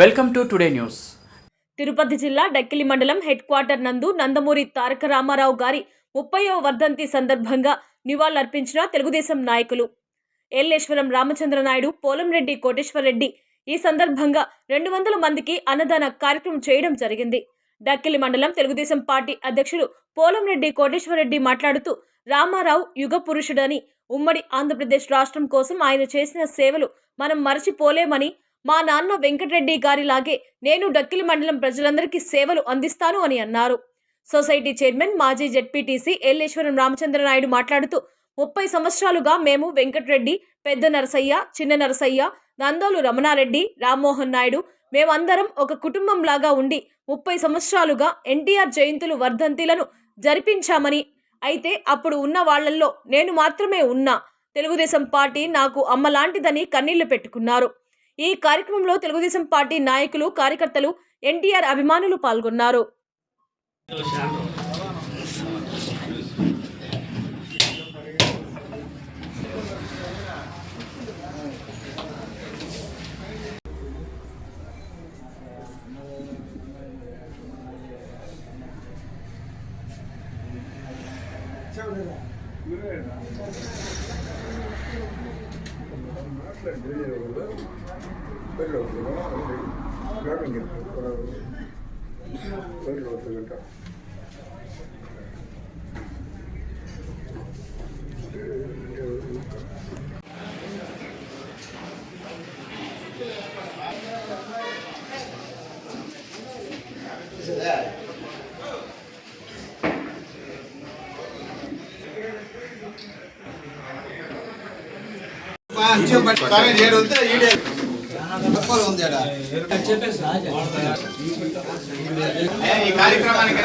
Welcome to today news. Tirupati జిల్లా డక్కిలి మండలం head quarter నందు నందమూరి తారక రామారావు గారి ముప్పైవ వర్ధంతి సందర్భంగా నివాళులర్పించిన తెలుగుదేశం నాయకులు. ఎల్లేశ్వరం రామచంద్ర నాయుడు పోలంరెడ్డి కోటేశ్వరరెడ్డి ఈ సందర్భంగా రెండు వందల మందికి అన్నదాన కార్యక్రమం చేయడం జరిగింది. డక్కిలి మండలం తెలుగుదేశం పార్టీ అధ్యక్షులు పోలంరెడ్డి కోటేశ్వరరెడ్డి మాట్లాడుతూ రామారావు యుగ పురుషుడని ఉమ్మడి ఆంధ్రప్రదేశ్ రాష్ట్రం కోసం ఆయన చేసిన సేవలు మనం మరచిపోలేమని మా నాన్న వెంకటరెడ్డి గారిలాగే నేను డక్కిలి మండలం ప్రజలందరికీ సేవలు అందిస్తాను అని అన్నారు. సొసైటీ చైర్మన్ మాజీ జెడ్పీటీసీ ఎల్లేశ్వరం రామచంద్రనాయుడు మాట్లాడుతూ ముప్పై సంవత్సరాలుగా మేము వెంకటరెడ్డి పెద్ద నరసయ్య చిన్న నరసయ్య నందోలు రమణారెడ్డి రామ్మోహన్ నాయుడు మేమందరం ఒక కుటుంబం లాగా ఉండి ముప్పై సంవత్సరాలుగా ఎన్టీఆర్ జయంతులు వర్ధంతిలను జరిపించామని అయితే అప్పుడు ఉన్న వాళ్ళల్లో నేను మాత్రమే ఉన్నా. తెలుగుదేశం పార్టీ నాకు అమ్మ లాంటిదని కన్నీళ్ళు పెట్టుకున్నారు. ఈ కార్యక్రమంలో తెలుగుదేశం పార్టీ నాయకులు కార్యకర్తలు ఎన్టీఆర్ అభిమానులు పాల్గొన్నారు. Is it that? ఈ కార్యక్రమానికి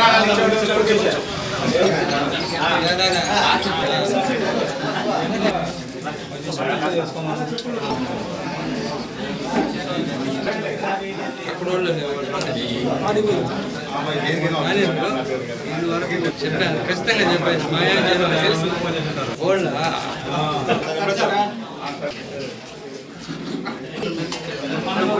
చెప్పాను ఖచ్చితంగా చెప్పాను మా ఏం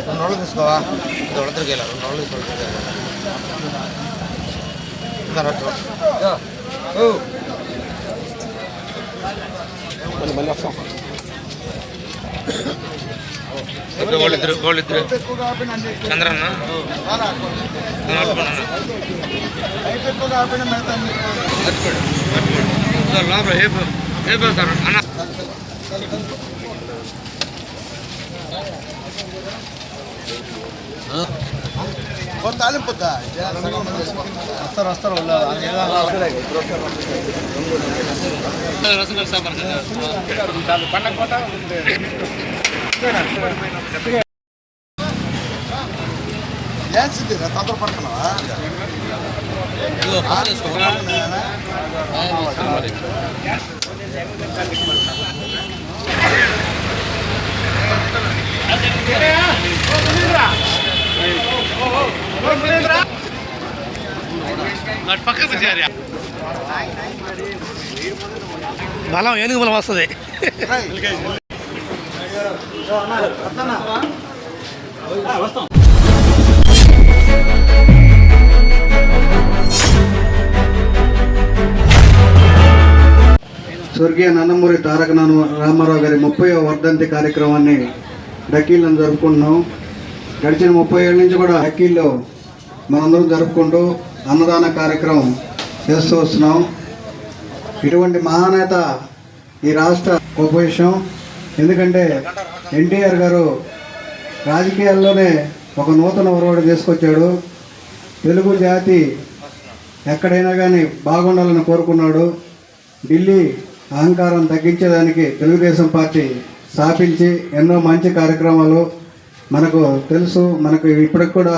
రెండు రోజులు తీసుకోవా ఇది ఉడతరికి వెళ్ళా రెండు రోజులు తీసుకోవాలి ಹೇಳಿದ್ರು ಹೇಳಿದ್ರು ಚಂದ್ರಣ್ಣ ಲಾಭ ಹೇಬ ಹೇಬ ಸರ್ ಅಣ್ಣ ಗೊತ್ತಾಗಲಿ ಪುತ್ತ ಅಸ್ತರ ಅಸ್ತರ ಅಲ್ಲ ರಸಗಲ್ಲ ಸಾಂಬಾರ್ ಪಣ್ಣ ಕೋಟ తొందర పడుతున్నావా బలం ఏనుగు బలం వస్తుంది. స్వర్గీయ నందమూరి తారక రామారావు గారి ముప్పై వర్ధంతి కార్యక్రమాన్ని డక్కీల్లో జరుపుకుంటున్నాం. గడిచిన ముప్పై ఏళ్ళ నుంచి కూడా డక్కీల్లో మనందరం జరుపుకుంటూ అన్నదాన కార్యక్రమం చేస్తూ వస్తున్నాం. ఇటువంటి మహానేత ఈ రాష్ట్ర గొప్ప విషయం ఎందుకంటే ఎన్టీఆర్ గారు రాజకీయాల్లోనే ఒక నూతన ఒరవడి తీసుకొచ్చాడు. తెలుగు జాతి ఎక్కడైనా కానీ బాగుండాలని కోరుకున్నాడు. ఢిల్లీ అహంకారం తగ్గించేదానికి తెలుగుదేశం పార్టీ స్థాపించి ఎన్నో మంచి కార్యక్రమాలు మనకు తెలుసు. మనకు ఇప్పటికి కూడా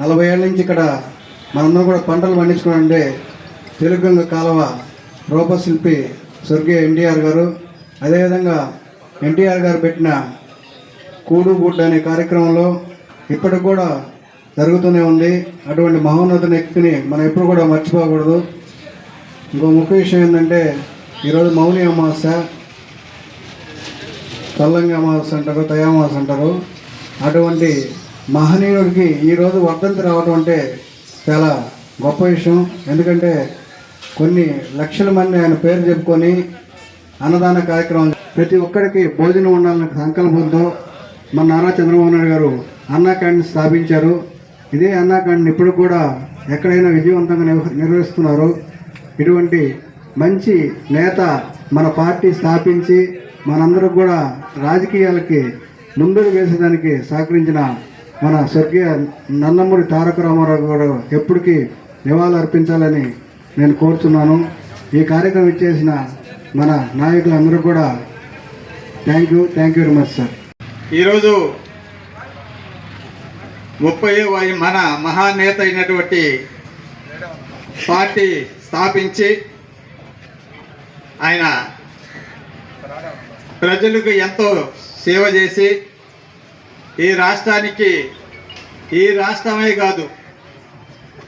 నలభై ఏళ్ళ నుంచి ఇక్కడ మనందరం కూడా పంటలు పండించుకుంటే తెలుగు కాలువ రూపశిల్పి స్వర్గీయ ఎన్టీఆర్ గారు. అదేవిధంగా ఎన్టీఆర్ గారు పెట్టిన కూడు గుడ్డ అనే కార్యక్రమంలో ఇప్పటికి కూడా జరుగుతూనే ఉంది. అటువంటి మహోన్నత వ్యక్తిని మనం ఎప్పుడు కూడా మర్చిపోకూడదు. ఇంకో ముఖ్య విషయం ఏంటంటే ఈరోజు మౌని అమావాస్య తల్లంగి అమావాస్య అంటారు తయ అమావాస్య అంటారు. అటువంటి మహనీయుడికి ఈరోజు వర్ధంతి రావడం అంటే చాలా గొప్ప విషయం. ఎందుకంటే కొన్ని లక్షల మంది ఆయన పేరు చెప్పుకొని అన్నదాన కార్యక్రమం ప్రతి ఒక్కరికి భోజనం ఉండాలనే సంకల్పంతో మన నారా చంద్రబాబు నాయుడు గారు అన్నా క్యాంటీన్ స్థాపించారు. ఇదే అన్నా క్యాంటీన్ ఇప్పుడు కూడా ఎక్కడైనా విజయవంతంగా నిర్వహిస్తున్నారు. ఇటువంటి మంచి నేత మన పార్టీ స్థాపించి మనందరూ కూడా రాజకీయాలకి ముందుకు వేసేదానికి సహకరించిన మన స్వర్గీయ నందమూరి తారక రామారావు గారు ఎప్పటికీ నివాళులు అర్పించాలని నేను కోరుతున్నాను ఈ కార్యక్రమం ఇచ్చేసిన మన నాయకులందరూ కూడా thank you thank you very much sir ఈరోజు ముప్పై మన మహానేత అయినటువంటి పార్టీ స్థాపించి ఆయన ప్రజలకు ఎంతో సేవ చేసి ఈ రాష్ట్రానికి ఈ రాష్ట్రమే కాదు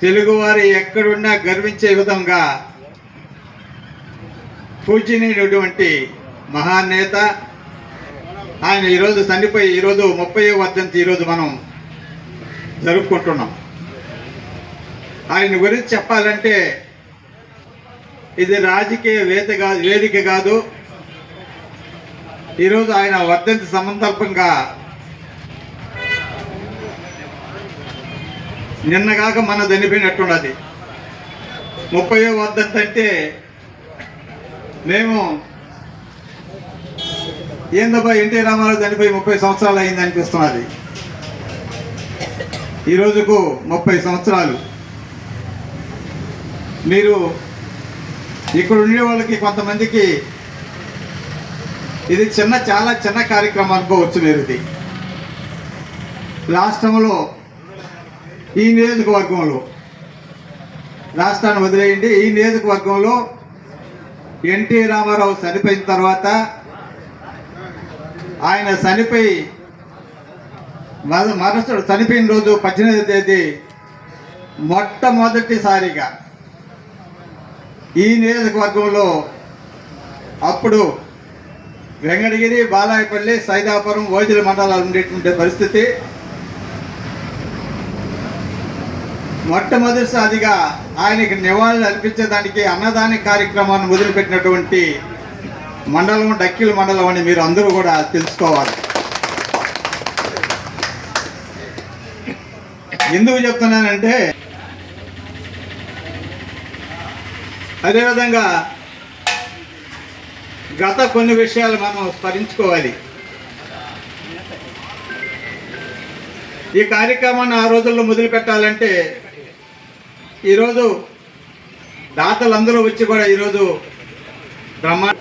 తెలుగువారు ఎక్కడున్నా గర్వించే విధంగా పూజనీయుడటువంటి మహానేత. ఆయన ఈరోజు చనిపోయి ఈరోజు ముప్పై వర్ధంతి ఈరోజు మనం జరుపుకుంటున్నాం. ఆయన గురించి చెప్పాలంటే ఇది రాజకీయ వేద కాదు వేదిక కాదు. ఈరోజు ఆయన వర్ధంతి సందర్భంగా నిన్నగాక మన చనిపోయినట్టున్నది ముప్పై వర్ధంతి అంటే మేము ఏందబ్బా ఎన్టీ రామారావు చనిపోయి ముప్పై సంవత్సరాలు అయింది అనిపిస్తున్నది. ఈ రోజుకు ముప్పై సంవత్సరాలు. మీరు ఇక్కడ ఉండే వాళ్ళకి కొంతమందికి ఇది చిన్న చాలా చిన్న కార్యక్రమం అనుకోవచ్చు మీరు ఇది. రాష్ట్రంలో ఈ నియోజకవర్గంలో రాష్ట్రాన్ని వదిలేయండి ఈ నియోజకవర్గంలో ఎన్టీ రామారావు చనిపోయిన తర్వాత ఆయన చనిపోయి మొద- చనిపోయిన రోజు పద్దెనిమిది తేదీ మొట్టమొదటిసారిగా ఈ నియోజకవర్గంలో అప్పుడు వెంకటగిరి బాలాయపల్లి సైదాపురం ఓజిల మండలాలు ఉండేటువంటి పరిస్థితి. మొట్టమొదటిసారిగా ఆయనకి నివాళులు అర్పించేదానికి అన్నదాన కార్యక్రమాన్ని మొదలుపెట్టినటువంటి మండలం డక్కిల మండలం అని మీరు అందరూ కూడా తెలుసుకోవాలి. ఎందుకు చెప్తున్నానంటే అదేవిధంగా గత కొన్ని విషయాలు మనం స్మరించుకోవాలి. ఈ కార్యక్రమాన్ని ఆ రోజుల్లో మొదలు పెట్టాలంటే ఈరోజు దాతలందరూ వచ్చి కూడా ఈరోజు బ్రహ్మ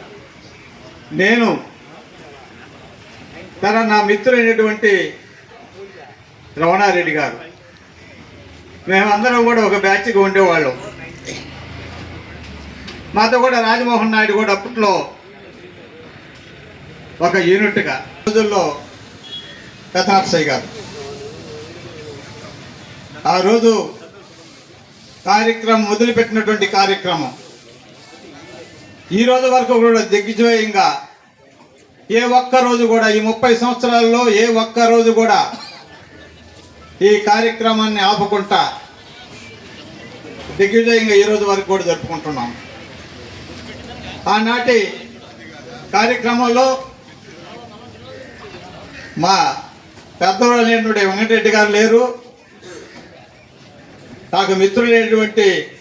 నేను తన నా మిత్రుడైనటువంటి రమణారెడ్డి గారు. మేమందరం కూడా ఒక బ్యాచ్గా ఉండేవాళ్ళం. మాతో కూడా రాజమోహన్ నాయుడు కూడా అప్పట్లో ఒక యూనిట్గా రోజుల్లో కథాప్సయ్య గారు. ఆ రోజు కార్యక్రమం మొదలుపెట్టినటువంటి కార్యక్రమం. ఈ రోజు వరకు కూడా దిగ్విజయంగా ఏ ఒక్క రోజు కూడా ఈ ముప్పై సంవత్సరాల్లో ఏ ఒక్క రోజు కూడా ఈ కార్యక్రమాన్ని ఆపకుండా దిగ్విజయంగా ఈ రోజు వరకు కూడా జరుపుకుంటున్నాం. ఆనాటి కార్యక్రమంలో మా పెద్దవాళ్ళు వెంకటరెడ్డి గారు లేరు. నాకు మిత్రులైనటువంటి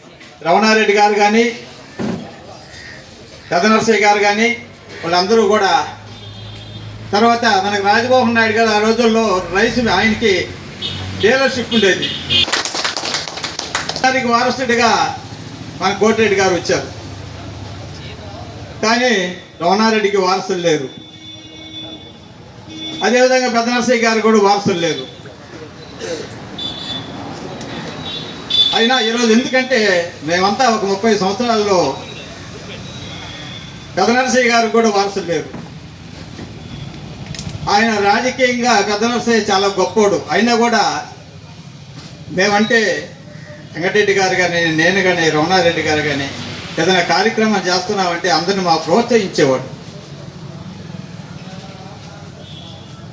రమణారెడ్డి గారు కానీ పెదనరసయ్య గారు కానీ వాళ్ళందరూ కూడా తర్వాత మనకు రాజమోహన్ నాయుడు గారు ఆ రోజుల్లో రైస్ ఆయనకి డీలర్షిప్ ఉండేది. దానికి వారసుడిగా మన కోటిరెడ్డి గారు వచ్చారు. కానీ రమణారెడ్డికి వారసులు లేరు. అదేవిధంగా పెద్ద గారు కూడా వారసులు లేరు. అయినా ఈరోజు ఎందుకంటే మేమంతా ఒక ముప్పై సంవత్సరాల్లో పెద్ద నరసయ్య గారు కూడా వారసులు లేరు. ఆయన రాజకీయంగా పెద్ద నరసయ్య చాలా గొప్పోడు. అయినా కూడా మేమంటే వెంకటరెడ్డి గారు కానీ నేను కానీ రమణారెడ్డి గారు కానీ ఏదైనా కార్యక్రమం చేస్తున్నామంటే అందరిని మా ప్రోత్సహించేవాడు.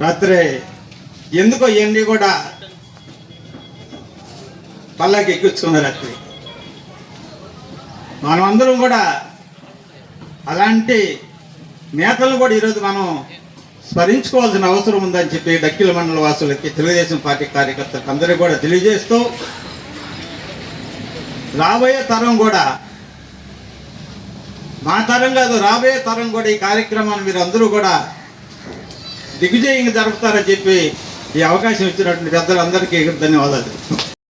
రాత్రి ఎందుకో ఇవన్నీ కూడా పల్లకి ఎక్కించుకున్న రాత్రి. మనమందరం కూడా అలాంటి నేతలను కూడా ఈరోజు మనం స్మరించుకోవాల్సిన అవసరం ఉందని చెప్పి డక్కిల మండల వాసులకి తెలుగుదేశం పార్టీ కార్యకర్తలకు అందరికీ కూడా తెలియజేస్తూ రాబోయే తరం కూడా మా తరం కాదు రాబోయే తరం కూడా ఈ కార్యక్రమాన్ని మీరు అందరూ కూడా దిగ్విజయంగా జరుపుతారని చెప్పి ఈ అవకాశం ఇచ్చినటువంటి పెద్దలందరికీ ధన్యవాదాలు.